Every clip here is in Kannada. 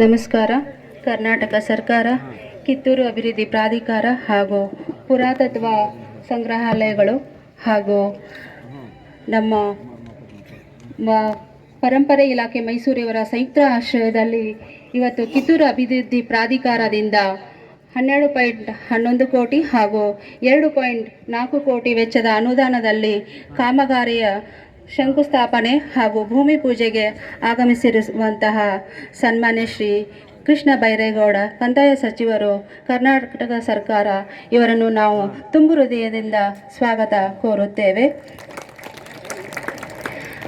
ನಮಸ್ಕಾರ. ಕರ್ನಾಟಕ ಸರ್ಕಾರ, ಕಿತ್ತೂರು ಅಭಿವೃದ್ಧಿ ಪ್ರಾಧಿಕಾರ ಹಾಗೂ ಪುರಾತತ್ವ ಸಂಗ್ರಹಾಲಯಗಳು ಹಾಗೂ ನಮ್ಮ ಪರಂಪರೆ ಇಲಾಖೆ ಮೈಸೂರಿಯವರ ಸಂಯುಕ್ತ ಆಶ್ರಯದಲ್ಲಿ ಇವತ್ತು ಕಿತ್ತೂರು ಅಭಿವೃದ್ಧಿ ಪ್ರಾಧಿಕಾರದಿಂದ ಹನ್ನೆರಡು ಪಾಯಿಂಟ್ ಹನ್ನೊಂದು ಕೋಟಿ ಹಾಗೂ ಎರಡು ಪಾಯಿಂಟ್ ನಾಲ್ಕು ಕೋಟಿ ವೆಚ್ಚದ ಅನುದಾನದಲ್ಲಿ ಕಾಮಗಾರಿಯ ಶಂಕುಸ್ಥಾಪನೆ ಹಾಗೂ ಭೂಮಿ ಪೂಜೆಗೆ ಆಗಮಿಸಿರುವಂತಹ ಸನ್ಮಾನ್ಯ ಶ್ರೀ ಕೃಷ್ಣ ಬೈರೇಗೌಡ, ಕಂದಾಯ ಸಚಿವರು, ಕರ್ನಾಟಕ ಸರ್ಕಾರ, ಇವರನ್ನು ನಾವು ತುಂಬು ಹೃದಯದಿಂದ ಸ್ವಾಗತ ಕೋರುತ್ತೇವೆ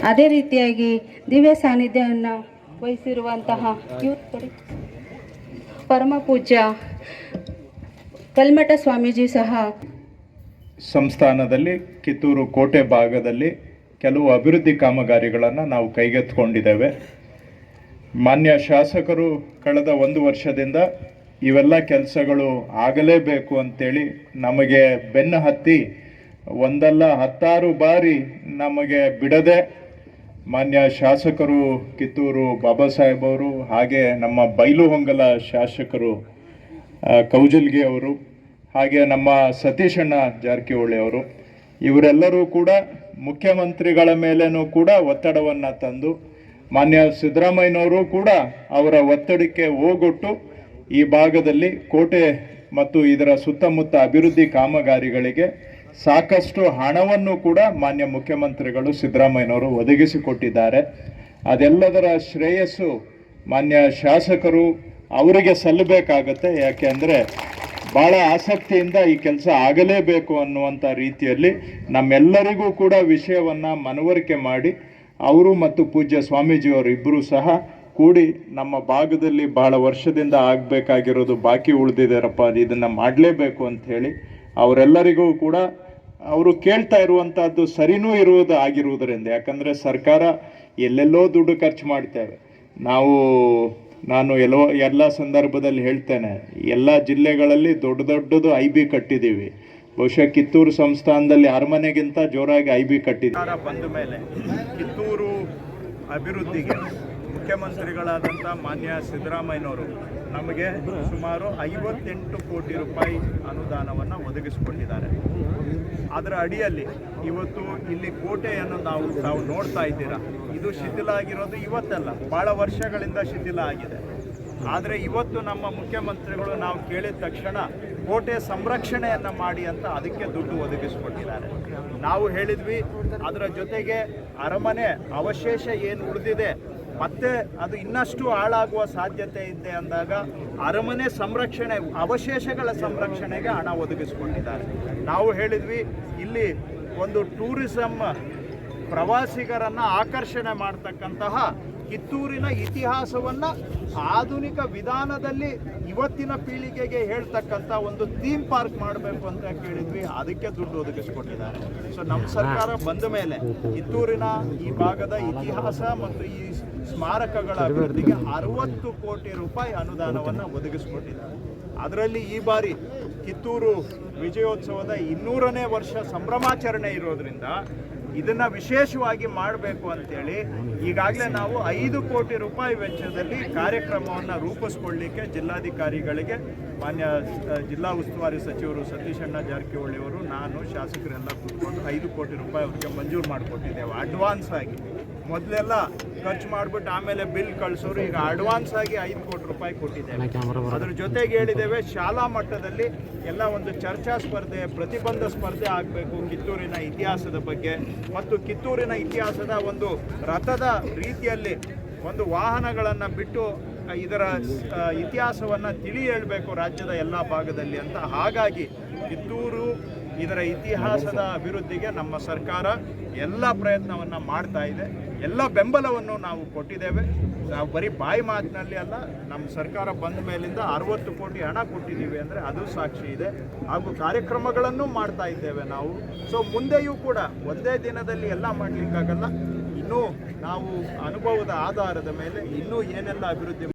ಅದೇ ರೀತಿಯಾಗಿ ದಿವ್ಯ ಸಾನ್ನಿಧ್ಯವನ್ನು ವಹಿಸಿರುವಂತಹ. ಪರಮ ಪೂಜ್ಯ ಕಲ್ಮಠ ಸ್ವಾಮೀಜಿ ಸಹ ಸಂಸ್ಥಾನದಲ್ಲಿ ಕಿತ್ತೂರು ಕೋಟೆ ಭಾಗದಲ್ಲಿ ಕೆಲವು ಅಭಿವೃದ್ಧಿ ಕಾಮಗಾರಿಗಳನ್ನು ನಾವು ಕೈಗೆತ್ತಿಕೊಂಡಿದ್ದೇವೆ. ಮಾನ್ಯ ಶಾಸಕರು ಕಳೆದ ಒಂದು ವರ್ಷದಿಂದ ಇವೆಲ್ಲ ಕೆಲಸಗಳು ಆಗಲೇಬೇಕು ಅಂತೇಳಿ ನಮಗೆ ಬೆನ್ನು ಹತ್ತಿ ಒಂದಲ್ಲ ಹತ್ತಾರು ಬಾರಿ ನಮಗೆ ಬಿಡದೆ ಮಾನ್ಯ ಶಾಸಕರು ಕಿತ್ತೂರು ಬಾಬಾ ಸಾಹೇಬ್ ಅವರು ಹಾಗೆ ನಮ್ಮ ಬೈಲುಹೊಂಗಲ ಶಾಸಕರು ಆ, ಕೌಜಲ್ಗಿ ಅವರು ಹಾಗೆ ನಮ್ಮ ಸತೀಶಣ್ಣ ಜಾರಕಿಹೊಳಿ ಅವರು ಇವರೆಲ್ಲರೂ ಕೂಡ ಮುಖ್ಯಮಂತ್ರಿಗಳ ಮೇಲೇನೂ ಕೂಡ ಒತ್ತಡವನ್ನು ತಂದು, ಮಾನ್ಯ ಸಿದ್ದರಾಮಯ್ಯನವರು ಕೂಡ ಅವರ ಒತ್ತಡಕ್ಕೆ ಹೋಗೊಟ್ಟು ಈ ಭಾಗದಲ್ಲಿ ಕೋಟೆ ಮತ್ತು ಇದರ ಸುತ್ತಮುತ್ತ ಅಭಿವೃದ್ಧಿ ಕಾಮಗಾರಿಗಳಿಗೆ ಸಾಕಷ್ಟು ಹಣವನ್ನು ಕೂಡ ಮಾನ್ಯ ಮುಖ್ಯಮಂತ್ರಿಗಳು ಸಿದ್ದರಾಮಯ್ಯನವರು ಒದಗಿಸಿಕೊಟ್ಟಿದ್ದಾರೆ. ಅದೆಲ್ಲದರ ಶ್ರೇಯಸ್ಸು ಮಾನ್ಯ ಶಾಸಕರು ಅವರಿಗೆ ಸಲ್ಲಬೇಕಾಗತ್ತೆ. ಯಾಕೆ ಅಂದರೆ ಭಾಳ ಆಸಕ್ತಿಯಿಂದ ಈ ಕೆಲಸ ಆಗಲೇಬೇಕು ಅನ್ನುವಂಥ ರೀತಿಯಲ್ಲಿ ನಮ್ಮೆಲ್ಲರಿಗೂ ಕೂಡ ವಿಷಯವನ್ನು ಮನವರಿಕೆ ಮಾಡಿ ಅವರು ಮತ್ತು ಪೂಜ್ಯ ಸ್ವಾಮೀಜಿಯವರು ಇಬ್ಬರೂ ಸಹ ಕೂಡಿ ನಮ್ಮ ಭಾಗದಲ್ಲಿ ಬಹಳ ವರ್ಷದಿಂದ ಆಗಬೇಕಾಗಿರೋದು ಬಾಕಿ ಉಳಿದಿದ್ದಾರಪ್ಪ ಇದನ್ನು ಮಾಡಲೇಬೇಕು ಅಂತ ಹೇಳಿ ಅವರೆಲ್ಲರಿಗೂ ಕೂಡ ಅವರು ಕೇಳ್ತಾ ಇರುವಂಥದ್ದು ಸರಿನೂ ಇರುವುದು ಆಗಿರುವುದರಿಂದ. ಯಾಕಂದರೆ ಸರ್ಕಾರ ಎಲ್ಲೆಲ್ಲೋ ದುಡ್ಡು ಖರ್ಚು ಮಾಡ್ತೇವೆ. ನಾವು ನಾನು ಎಲ್ಲೋ ಎಲ್ಲ ಸಂದರ್ಭದಲ್ಲಿ ಹೇಳ್ತೇನೆ, ಎಲ್ಲ ಜಿಲ್ಲೆಗಳಲ್ಲಿ ದೊಡ್ಡ ದೊಡ್ಡದು ಐ ಬಿ ಕಟ್ಟಿದ್ದೀವಿ. ಬಹುಶಃ ಕಿತ್ತೂರು ಸಂಸ್ಥಾನದಲ್ಲಿ ಅರಮನೆಗಿಂತ ಜೋರಾಗಿ ಐ ಬಿ ಕಟ್ಟಿದ್ದೀವಿ. ಬಂದ ಮೇಲೆ ಕಿತ್ತೂರು ಅಭಿವೃದ್ಧಿಗೆ ಮುಖ್ಯಮಂತ್ರಿಗಳಾದಂಥ ಮಾನ್ಯ ಸಿದ್ದರಾಮಯ್ಯನವರು ನಮಗೆ ಸುಮಾರು ಐವತ್ತೆಂಟು ಕೋಟಿ ರೂಪಾಯಿ ಅನುದಾನವನ್ನು ಒದಗಿಸಿಕೊಂಡಿದ್ದಾರೆ. ಅದರ ಅಡಿಯಲ್ಲಿ ಇವತ್ತು ಇಲ್ಲಿ ಕೋಟೆಯನ್ನು ನಾವು ನಾವು ನೋಡ್ತಾ ಇದ್ದೀರಾ? ಇದು ಶಿಥಿಲ ಆಗಿರೋದು ಇವತ್ತಲ್ಲ ಭಾಳ ವರ್ಷಗಳಿಂದ ಶಿಥಿಲ ಆಗಿದೆ. ಆದರೆ ಇವತ್ತು ನಮ್ಮ ಮುಖ್ಯಮಂತ್ರಿಗಳು ನಾವು ಕೇಳಿದ ತಕ್ಷಣ ಕೋಟೆ ಸಂರಕ್ಷಣೆಯನ್ನು ಮಾಡಿ ಅಂತ ಅದಕ್ಕೆ ದುಡ್ಡು ಒದಗಿಸಿಕೊಟ್ಟಿದ್ದಾರೆ. ನಾವು ಹೇಳಿದ್ವಿ, ಅದರ ಜೊತೆಗೆ ಅರಮನೆ ಅವಶೇಷ ಏನು ಉಳಿದಿದೆ ಮತ್ತೆ ಅದು ಇನ್ನಷ್ಟು ಹಾಳಾಗುವ ಸಾಧ್ಯತೆ ಇದೆ ಅಂದಾಗ ಅರಮನೆ ಸಂರಕ್ಷಣೆ, ಅವಶೇಷಗಳ ಸಂರಕ್ಷಣೆಗೆ ಹಣ ಒದಗಿಸಿಕೊಂಡಿದ್ದಾರೆ. ನಾವು ಹೇಳಿದ್ವಿ, ಇಲ್ಲಿ ಒಂದು ಟೂರಿಸಂ ಪ್ರವಾಸಿಗರನ್ನು ಆಕರ್ಷಣೆ ಮಾಡ್ತಕ್ಕಂತಹ ಕಿತ್ತೂರಿನ ಇತಿಹಾಸವನ್ನ ಆಧುನಿಕ ವಿಧಾನದಲ್ಲಿ ಇವತ್ತಿನ ಪೀಳಿಗೆಗೆ ಹೇಳ್ತಕ್ಕಂಥ ಒಂದು ಥೀಮ್ ಪಾರ್ಕ್ ಮಾಡಬೇಕು ಅಂತ ಕೇಳಿದ್ವಿ. ಅದಕ್ಕೆ ದುಡ್ಡು ಒದಗಿಸ್ಕೊಟ್ಟಿದ್ದಾರೆ. ಸೊ ನಮ್ಮ ಸರ್ಕಾರ ಬಂದ ಮೇಲೆ ಕಿತ್ತೂರಿನ ಈ ಭಾಗದ ಇತಿಹಾಸ ಮತ್ತು ಈ ಸ್ಮಾರಕಗಳ ಅಭಿವೃದ್ಧಿಗೆ ಅರವತ್ತು ಕೋಟಿ ರೂಪಾಯಿ ಅನುದಾನವನ್ನು ಒದಗಿಸಿಕೊಟ್ಟಿದ್ದಾರೆ. ಅದರಲ್ಲಿ ಈ ಬಾರಿ ಕಿತ್ತೂರು ವಿಜಯೋತ್ಸವದ ಇನ್ನೂರನೇ ವರ್ಷ ಸಂಭ್ರಮಾಚರಣೆ ಇರೋದ್ರಿಂದ ಇದನ್ನ ವಿಶೇಷವಾಗಿ ಮಾಡಬೇಕು ಅಂತೇಳಿ ಈಗಾಗಲೇ ನಾವು ಐದು ಕೋಟಿ ರೂಪಾಯಿ ವೆಚ್ಚದಲ್ಲಿ ಕಾರ್ಯಕ್ರಮವನ್ನು ರೂಪಿಸ್ಕೊಳ್ಳಿಕ್ಕೆ ಜಿಲ್ಲಾಧಿಕಾರಿಗಳಿಗೆ ಮಾನ್ಯ ಜಿಲ್ಲಾ ಉಸ್ತುವಾರಿ ಸಚಿವರು ಸತೀಶಣ್ಣ ಜಾರಕಿಹೊಳಿ ಅವರು, ನಾನು, ಶಾಸಕರೆಲ್ಲ ಕೂತ್ಕೊಂಡು ಐದು ಕೋಟಿ ರೂಪಾಯಿ ಅವರಿಗೆ ಮಂಜೂರು ಮಾಡಿಕೊಟ್ಟಿದ್ದೇವೆ ಅಡ್ವಾನ್ಸ್ ಆಗಿ. ಮೊದಲೆಲ್ಲ ಖರ್ಚು ಮಾಡಿಬಿಟ್ಟು ಆಮೇಲೆ ಬಿಲ್ ಕಳಿಸೋರು ಈಗ ಅಡ್ವಾನ್ಸ್ ಆಗಿ ಐದು ಕೋಟಿ ರೂಪಾಯಿ ಕೊಟ್ಟಿದ್ದೇವೆ. ಅದ್ರ ಜೊತೆಗೆ ಹೇಳಿದ್ದೇವೆ ಶಾಲಾ ಮಟ್ಟದಲ್ಲಿ ಎಲ್ಲ ಒಂದು ಚರ್ಚಾ ಸ್ಪರ್ಧೆ ಪ್ರತಿಬಂಧ ಸ್ಪರ್ಧೆ ಆಗಬೇಕು ಕಿತ್ತೂರಿನ ಇತಿಹಾಸದ ಬಗ್ಗೆ. ಮತ್ತು ಕಿತ್ತೂರಿನ ಇತಿಹಾಸದ ಒಂದು ರಥದ ರೀತಿಯಲ್ಲಿ ಒಂದು ವಾಹನಗಳನ್ನು ಬಿಟ್ಟು ಇದರ ಇತಿಹಾಸವನ್ನು ತಿಳಿ ಹೇಳಬೇಕು ರಾಜ್ಯದ ಎಲ್ಲ ಭಾಗದಲ್ಲಿ ಅಂತ. ಹಾಗಾಗಿ ಕಿತ್ತೂರು ಇದರ ಇತಿಹಾಸದ ಅಭಿವೃದ್ಧಿಗೆ ನಮ್ಮ ಸರ್ಕಾರ ಎಲ್ಲ ಪ್ರಯತ್ನವನ್ನು ಮಾಡ್ತಾ ಇದೆ. ಎಲ್ಲ ಬೆಂಬಲವನ್ನು ನಾವು ಕೊಟ್ಟಿದ್ದೇವೆ. ನಾವು ಬರೀ ಬಾಯಿ ಮಾತಿನಲ್ಲಿ ಅಲ್ಲ, ನಮ್ಮ ಸರ್ಕಾರ ಬಂದ ಮೇಲಿಂದ ಅರವತ್ತು ಕೋಟಿ ಹಣ ಕೊಟ್ಟಿದ್ದೀವಿ ಅಂದರೆ ಅದು ಸಾಕ್ಷಿ ಇದೆ. ಹಾಗೂ ಕಾರ್ಯಕ್ರಮಗಳನ್ನು ಮಾಡ್ತಾ ಇದ್ದೇವೆ ನಾವು. ಸೊ ಮುಂದೆಯೂ ಕೂಡ ಒಂದೇ ದಿನದಲ್ಲಿ ಎಲ್ಲ ಮಾಡಲಿಕ್ಕಾಗಲ್ಲ. ಇನ್ನೂ ನಾವು ಅನುಭವದ ಆಧಾರದ ಮೇಲೆ ಇನ್ನೂ ಏನೆಲ್ಲ ಅಭಿವೃದ್ಧಿ